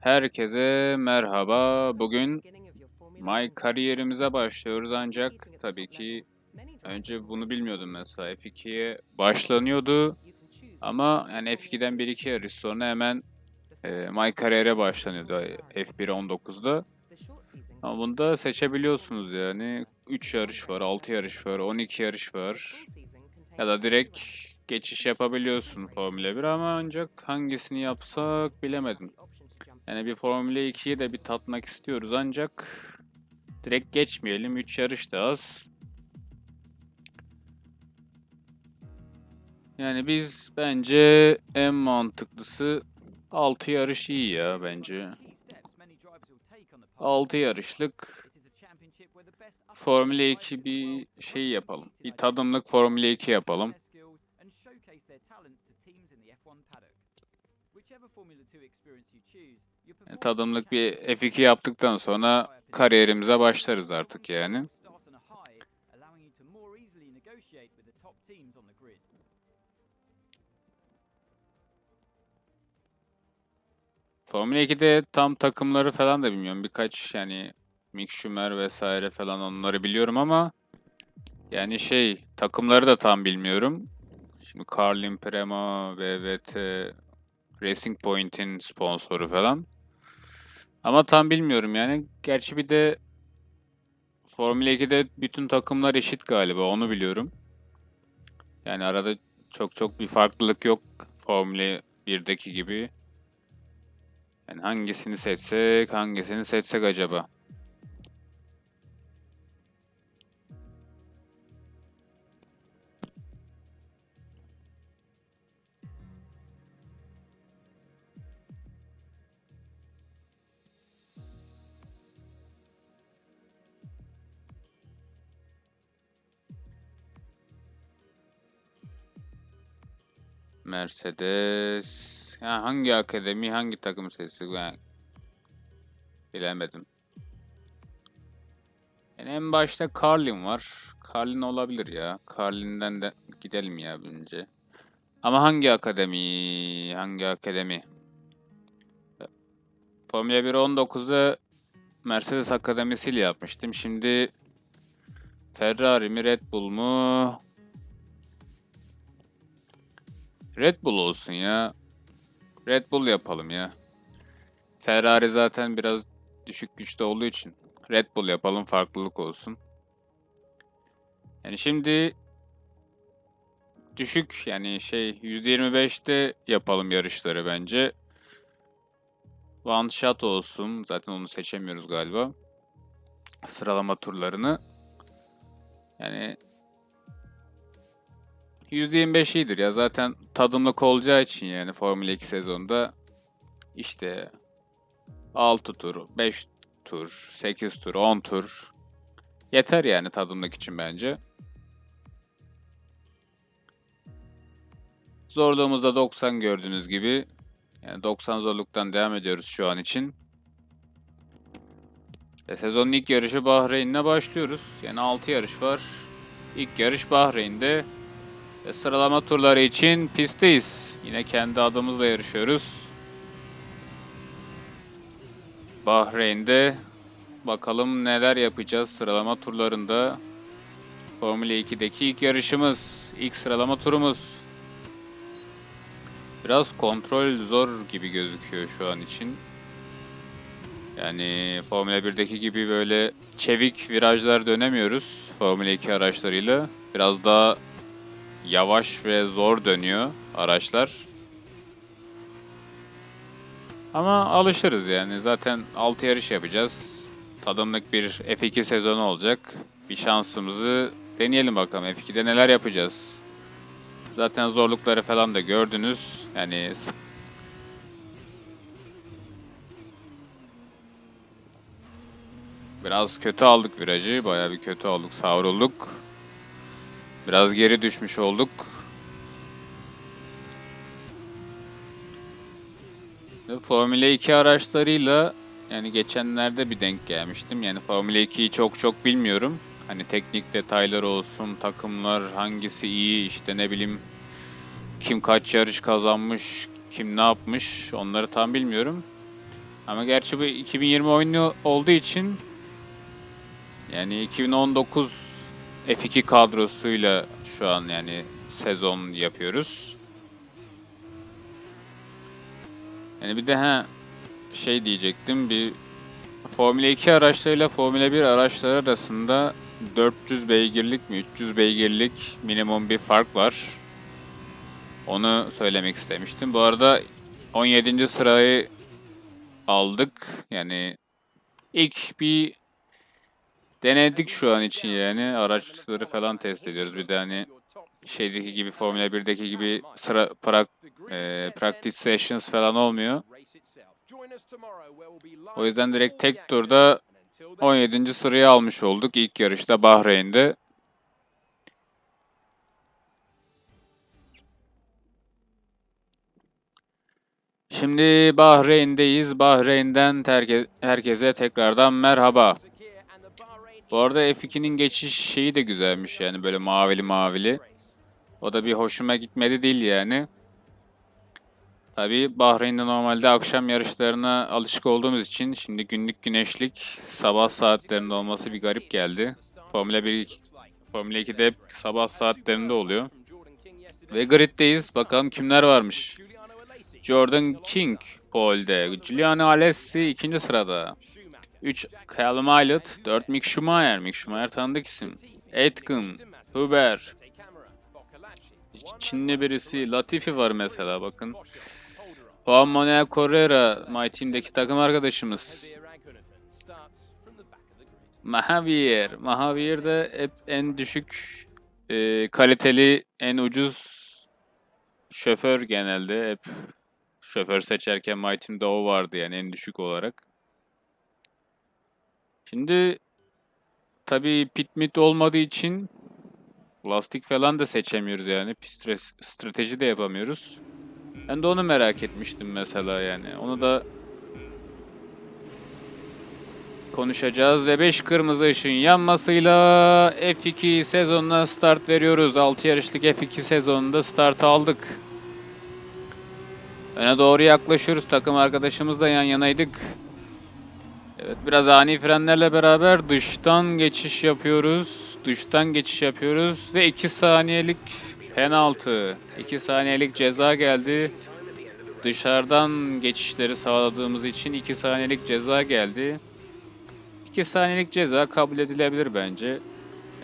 Herkese merhaba. Bugün My kariyerimize başlıyoruz ancak tabii ki önce bunu bilmiyordum mesela F2'ye başlanıyordu ama yani F2'den 1-2 yarış sonra hemen e, My kariyere başlanıyordu F1 19'da. Ama bunda seçebiliyorsunuz yani 3 yarış var, 6 yarış var, 12 yarış var ya da direkt geçiş yapabiliyorsun Formula 1 ama ancak hangisini yapsak bilemedim. Yani bir Formula 2'yi de bir tatmak istiyoruz ancak direkt geçmeyelim. 3 yarış da az. Yani biz bence en mantıklısı 6 yarış iyi ya bence. 6 yarışlık Formula 2 bir şey yapalım. Bir tadımlık Formula 2 yapalım. Yani tadımlık bir F2 yaptıktan sonra kariyerimize başlarız artık yani. Formula 2'de tam takımları falan da bilmiyorum. Birkaç yani Mick Schumer vesaire falan onları biliyorum ama yani şey takımları da tam bilmiyorum. Şimdi Carlin Prema, VVT, Racing Point'in sponsoru falan. Ama tam bilmiyorum yani. Gerçi bir de Formula 2'de bütün takımlar eşit galiba onu biliyorum. Yani arada çok çok bir farklılık yok Formula 1'deki gibi. Yani hangisini seçsek, hangisini seçsek acaba? Mercedes. Ya hangi akademi, hangi takım seçsek ben bilemedim. Yani en başta Carlin var. Carlin olabilir ya. Carlin'den de gidelim ya bence. Ama hangi akademi? Hangi akademi? Formula 1 19'da Mercedes Akademisi'yle yapmıştım. Şimdi Ferrari mi Red Bull mu? Red Bull olsun ya. Red Bull yapalım ya. Ferrari zaten biraz düşük güçte olduğu için Red Bull yapalım farklılık olsun. Yani şimdi düşük yani şey %25'te yapalım yarışları bence. One shot olsun. Zaten onu seçemiyoruz galiba. Sıralama turlarını. Yani %25 iyidir ya. Zaten tadımlık olacağı için yani Formula 2 sezonda işte 6 tur, 5 tur, 8 tur, 10 tur yeter yani tadımlık için bence. Zorluğumuzda 90 gördüğünüz gibi. Yani 90 zorluktan devam ediyoruz şu an için. Ve sezonun ilk yarışı Bahreyn'le başlıyoruz. Yani 6 yarış var. İlk yarış Bahreyn'de. Ve sıralama turları için pistteyiz. Yine kendi adımızla yarışıyoruz. Bahreyn'de bakalım neler yapacağız sıralama turlarında. Formula 2'deki ilk yarışımız, ilk sıralama turumuz. Biraz kontrol zor gibi gözüküyor şu an için. Yani Formula 1'deki gibi böyle çevik virajlar dönemiyoruz Formula 2 araçlarıyla. Biraz daha yavaş ve zor dönüyor araçlar. Ama alışırız yani. Zaten 6 yarış yapacağız. Tadımlık bir F2 sezonu olacak. Bir şansımızı deneyelim bakalım. F2'de neler yapacağız. Zaten zorlukları falan da gördünüz. Yani Biraz kötü aldık virajı. Bayağı bir kötü aldık. Savrulduk. Biraz geri düşmüş olduk. Formula 2 araçlarıyla yani geçenlerde bir denk gelmiştim. Yani Formula 2'yi çok çok bilmiyorum. Hani teknik detayları olsun, takımlar hangisi iyi, işte ne bileyim kim kaç yarış kazanmış, kim ne yapmış onları tam bilmiyorum. Ama gerçi bu 2020 oyunu olduğu için yani 2019 F2 kadrosuyla şu an yani sezon yapıyoruz. Yani bir de ha şey diyecektim bir Formula 2 araçlarıyla Formula 1 araçları arasında 400 beygirlik mi 300 beygirlik minimum bir fark var. Onu söylemek istemiştim. Bu arada 17. sırayı aldık. Yani ilk bir denedik şu an için yani. Araçları falan test ediyoruz. Bir de hani şeydeki gibi Formula 1'deki gibi sıra prak, e, practice sessions falan olmuyor. O yüzden direkt tek turda 17. sırayı almış olduk ilk yarışta Bahreyn'de. Şimdi Bahreyn'deyiz. Bahreyn'den herkese tekrardan merhaba. Bu arada F2'nin geçiş şeyi de güzelmiş yani böyle mavili mavili. O da bir hoşuma gitmedi değil yani. Tabii Bahreyn'de normalde akşam yarışlarına alışık olduğumuz için şimdi günlük güneşlik sabah saatlerinde olması bir garip geldi. Formula 1 Formula 2'de hep sabah saatlerinde oluyor. Ve griddeyiz. Bakalım kimler varmış. Jordan King pole'de. Giuliano Alessi ikinci sırada. 3 Callum Ilott, 4 Mick Schumacher. Mick Schumacher tanıdık isim. Aitken, Huber. Çinli birisi. Latifi var mesela bakın. Juan Manuel Correa, My Team'deki takım arkadaşımız. Mahavir. Mahavir de hep en düşük e, kaliteli, en ucuz şoför genelde. Hep şoför seçerken My Team'de o vardı yani en düşük olarak. Şimdi tabii pit mit olmadığı için lastik falan da seçemiyoruz yani. Pist res- strateji de yapamıyoruz. Ben de onu merak etmiştim mesela yani. Onu da konuşacağız ve 5 kırmızı ışığın yanmasıyla F2 sezonuna start veriyoruz. 6 yarışlık F2 sezonunda start aldık. Öne doğru yaklaşıyoruz. Takım arkadaşımızla yan yanaydık. Evet biraz ani frenlerle beraber dıştan geçiş yapıyoruz. Dıştan geçiş yapıyoruz ve 2 saniyelik penaltı. 2 saniyelik ceza geldi. Dışarıdan geçişleri sağladığımız için 2 saniyelik ceza geldi. 2 saniyelik ceza kabul edilebilir bence.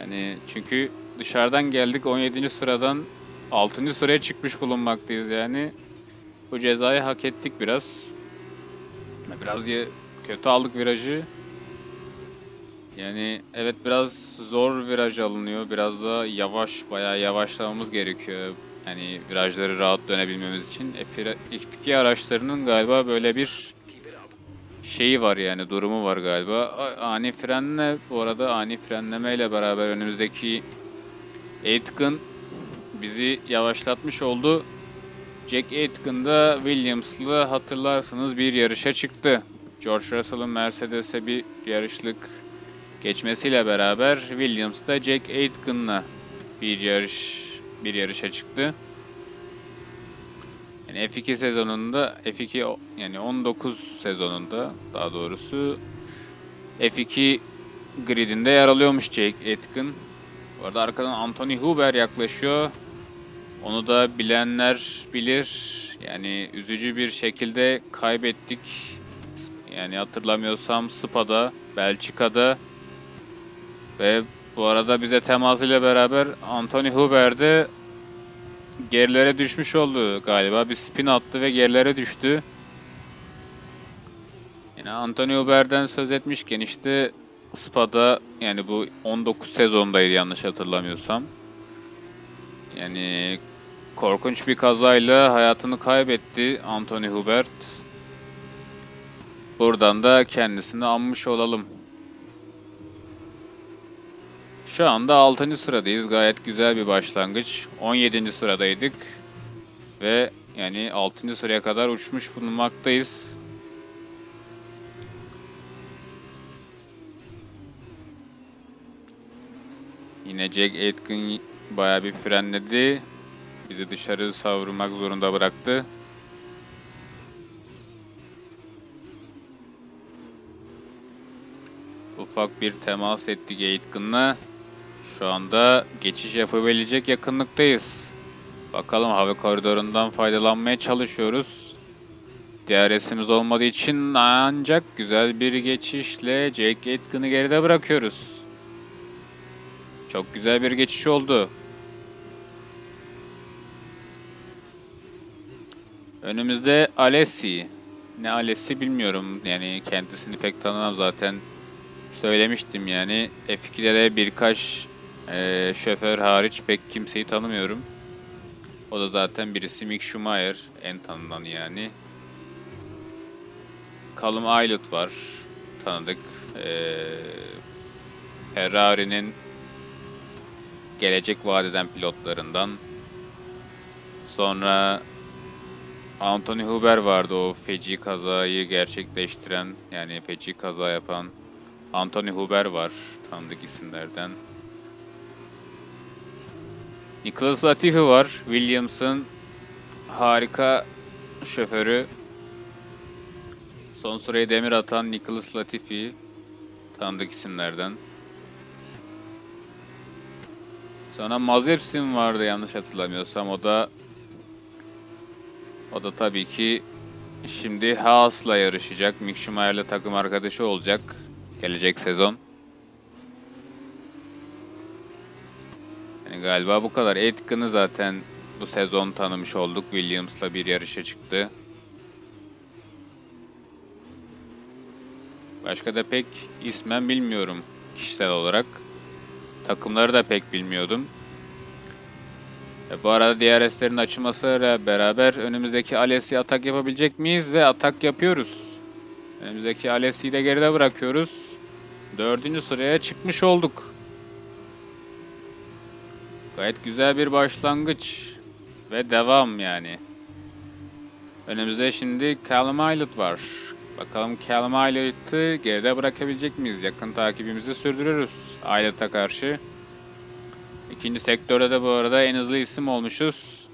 Yani çünkü dışarıdan geldik 17. sıradan 6. sıraya çıkmış bulunmaktayız yani. Bu cezayı hak ettik biraz. Biraz ya- kötü aldık virajı. Yani evet biraz zor viraj alınıyor. Biraz da yavaş, bayağı yavaşlamamız gerekiyor. Yani virajları rahat dönebilmemiz için. F- F2 araçlarının galiba böyle bir şeyi var yani durumu var galiba. Ani frenle bu arada ani frenlemeyle beraber önümüzdeki Aitken bizi yavaşlatmış oldu. Jack Aitken da Williams'lı hatırlarsanız bir yarışa çıktı. George Russell'ın Mercedes'e bir yarışlık geçmesiyle beraber Williams da Jack Aitken'la bir yarış bir yarışa çıktı. Yani F2 sezonunda F2 o- yani 19 sezonunda daha doğrusu F2 gridinde yer alıyormuş Jake Aitken. Bu arada arkadan Anthony Huber yaklaşıyor. Onu da bilenler bilir. Yani üzücü bir şekilde kaybettik. Yani hatırlamıyorsam Spa'da, Belçika'da ve bu arada bize temasıyla beraber Anthony Huber de gerilere düşmüş oldu galiba. Bir spin attı ve gerilere düştü. Yine Anthony Huber'den söz etmişken işte Spa'da yani bu 19 sezondaydı yanlış hatırlamıyorsam. Yani korkunç bir kazayla hayatını kaybetti Anthony Hubert. Buradan da kendisini anmış olalım. Şu anda 6. sıradayız. Gayet güzel bir başlangıç. 17. sıradaydık. Ve yani 6. sıraya kadar uçmuş bulunmaktayız. Yine Jack Aitken bayağı bir frenledi. Bizi dışarı savrulmak zorunda bıraktı. Ufak bir temas etti Gatekin'la. Şu anda geçiş yapabilecek yakınlıktayız. Bakalım hava koridorundan faydalanmaya çalışıyoruz. DRS'imiz olmadığı için ancak güzel bir geçişle Jake Gatekin'i geride bırakıyoruz. Çok güzel bir geçiş oldu. Önümüzde Alessi. Ne Alessi bilmiyorum. Yani kendisini pek tanımam zaten. Söylemiştim yani. F2'de de birkaç eee, şoför hariç pek kimseyi tanımıyorum. O da zaten birisi Mick Schumacher. En tanınan yani. Callum Aylett var. Tanıdık. Eee, Ferrari'nin gelecek vadeden pilotlarından. Sonra Anthony Huber vardı o feci kazayı gerçekleştiren yani feci kaza yapan Anthony Huber var tanıdık isimlerden. Nicholas Latifi var Williams'ın harika şoförü. Son sıraya demir atan Nicholas Latifi tanıdık isimlerden. Sonra Mazepsin vardı yanlış hatırlamıyorsam o da o da tabii ki şimdi Haas'la yarışacak. Mick Schumacher'le takım arkadaşı olacak gelecek sezon. Yani galiba bu kadar. Aitken'ı zaten bu sezon tanımış olduk. Williams'la bir yarışa çıktı. Başka da pek ismen bilmiyorum kişisel olarak. Takımları da pek bilmiyordum. E, bu arada DRS'lerin açılmasıyla beraber önümüzdeki Alessi'ye atak yapabilecek miyiz? Ve atak yapıyoruz. Önümüzdeki Alessi'yi de geride bırakıyoruz. Dördüncü sıraya çıkmış olduk. Gayet güzel bir başlangıç. Ve devam yani. Önümüzde şimdi Callum Aylett var. Bakalım Callum Aylett'ı geride bırakabilecek miyiz? Yakın takibimizi sürdürürüz Aylett'a karşı. İkinci sektörde de bu arada en hızlı isim olmuşuz.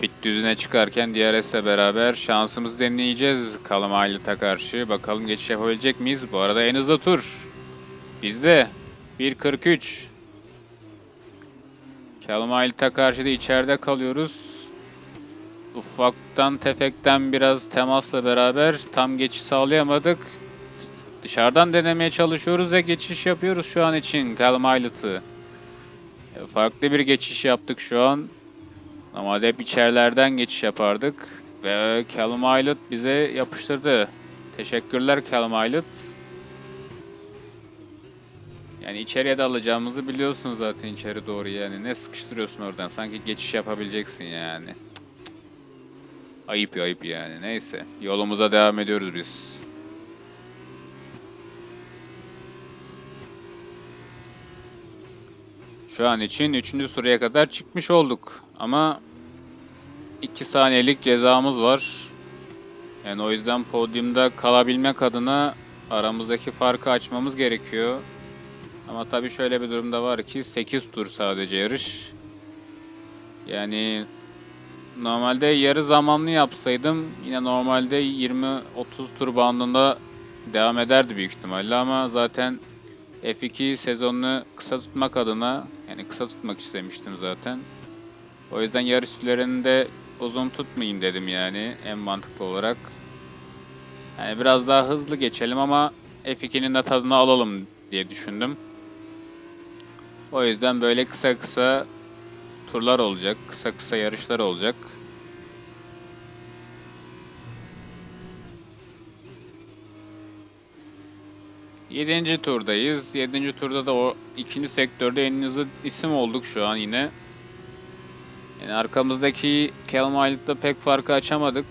Pit düzüne çıkarken DRS'le beraber şansımızı deneyeceğiz Callum Aylett'a karşı. Bakalım geçiş yapabilecek miyiz? Bu arada en hızlı tur. Bizde 1.43. Callum Aylett'a karşı da içeride kalıyoruz. Ufaktan tefekten biraz temasla beraber tam geçiş sağlayamadık. Dışarıdan denemeye çalışıyoruz ve geçiş yapıyoruz şu an için Callum Aylett'ı. E, Farklı bir geçiş yaptık şu an. Normalde hep içerilerden geçiş yapardık. Ve Callum Aylett bize yapıştırdı. Teşekkürler Callum Aylett. Yani içeriye de alacağımızı biliyorsun zaten içeri doğru yani. Ne sıkıştırıyorsun oradan? Sanki geçiş yapabileceksin yani. Ayıp ayıp yani. Neyse. Yolumuza devam ediyoruz biz. Şu an için 3. sıraya kadar çıkmış olduk. Ama 2 saniyelik cezamız var. Yani o yüzden podyumda kalabilmek adına aramızdaki farkı açmamız gerekiyor. Ama tabii şöyle bir durumda var ki 8 tur sadece yarış. Yani normalde yarı zamanlı yapsaydım yine normalde 20-30 tur bandında devam ederdi büyük ihtimalle ama zaten F2 sezonunu kısa tutmak adına yani kısa tutmak istemiştim zaten. O yüzden yarış sürelerini de uzun tutmayayım dedim yani en mantıklı olarak. Yani biraz daha hızlı geçelim ama F2'nin de tadını alalım diye düşündüm. O yüzden böyle kısa kısa turlar olacak, kısa kısa yarışlar olacak. Yedinci turdayız. Yedinci turda da o ikinci sektörde en hızlı isim olduk şu an yine. Yani arkamızdaki Aylett'la pek farkı açamadık.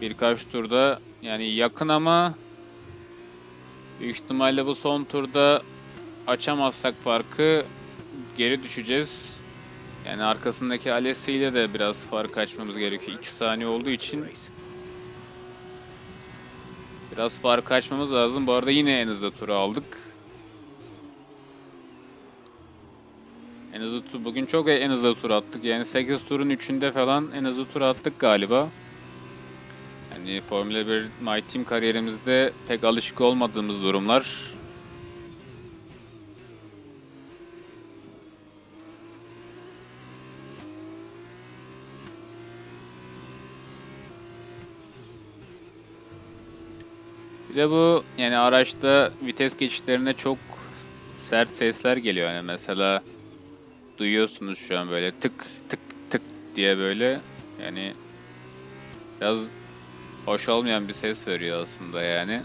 Birkaç turda yani yakın ama büyük ihtimalle bu son turda açamazsak farkı geri düşeceğiz. Yani arkasındaki Alessi ile de biraz fark açmamız gerekiyor. 2 saniye olduğu için biraz fark açmamız lazım. Bu arada yine en hızlı turu aldık. En hızlı tur bugün çok en hızlı tur attık. Yani 8 turun 3'ünde falan en hızlı tur attık galiba. Yani Formula 1 My Team kariyerimizde pek alışık olmadığımız durumlar. Bir de bu yani araçta vites geçişlerine çok sert sesler geliyor. Yani mesela duyuyorsunuz şu an böyle tık tık tık diye böyle yani biraz hoş olmayan bir ses veriyor aslında yani.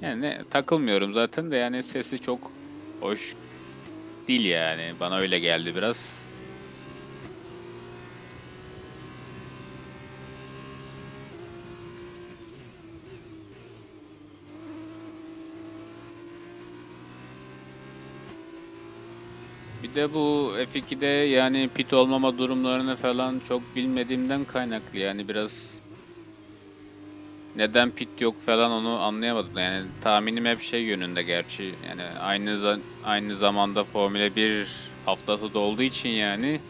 Yani takılmıyorum zaten de yani sesi çok hoş değil yani. Bana öyle geldi biraz. Bir de bu F2'de yani pit olmama durumlarını falan çok bilmediğimden kaynaklı yani biraz neden pit yok falan onu anlayamadım. Yani tahminim hep şey yönünde gerçi. Yani aynı aynı zamanda Formula 1 haftası da olduğu için yani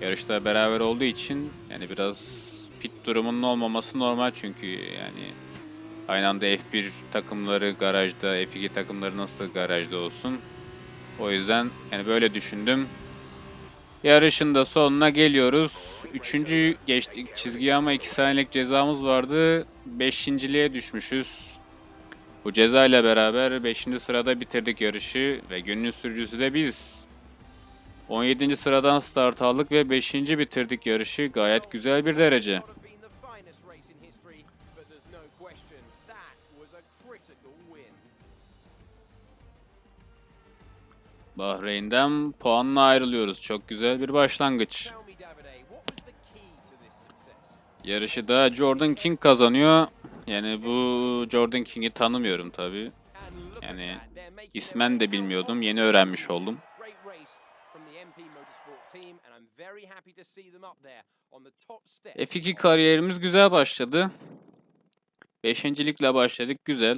yarışlar beraber olduğu için yani biraz pit durumunun olmaması normal çünkü yani aynı anda F1 takımları garajda, F2 takımları nasıl garajda olsun. O yüzden yani böyle düşündüm. Yarışın da sonuna geliyoruz. Üçüncü geçtik çizgiye ama 2 saniyelik cezamız vardı. Beşinciliğe düşmüşüz. Bu ceza ile beraber 5. sırada bitirdik yarışı ve günün sürücüsü de biz. 17. sıradan start aldık ve 5. bitirdik yarışı. Gayet güzel bir derece. Bahreyn'den puanla ayrılıyoruz. Çok güzel bir başlangıç. Yarışı da Jordan King kazanıyor. Yani bu Jordan King'i tanımıyorum look Yani ismen de bilmiyordum. Yeni öğrenmiş oldum. Great race from the MP Motorsport team, and I'm very happy to see them up there on the top step. F2 kariyerimiz güzel başladı. Beşincilikle başladık. Güzel.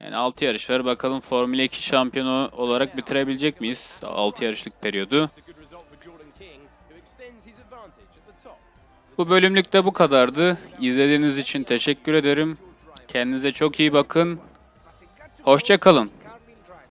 Yani 6 yarış var. Bakalım Formula 2 şampiyonu olarak bitirebilecek miyiz? 6 yarışlık periyodu. Bu bölümlükte bu kadardı. İzlediğiniz için teşekkür ederim. Kendinize çok iyi bakın. Hoşça kalın.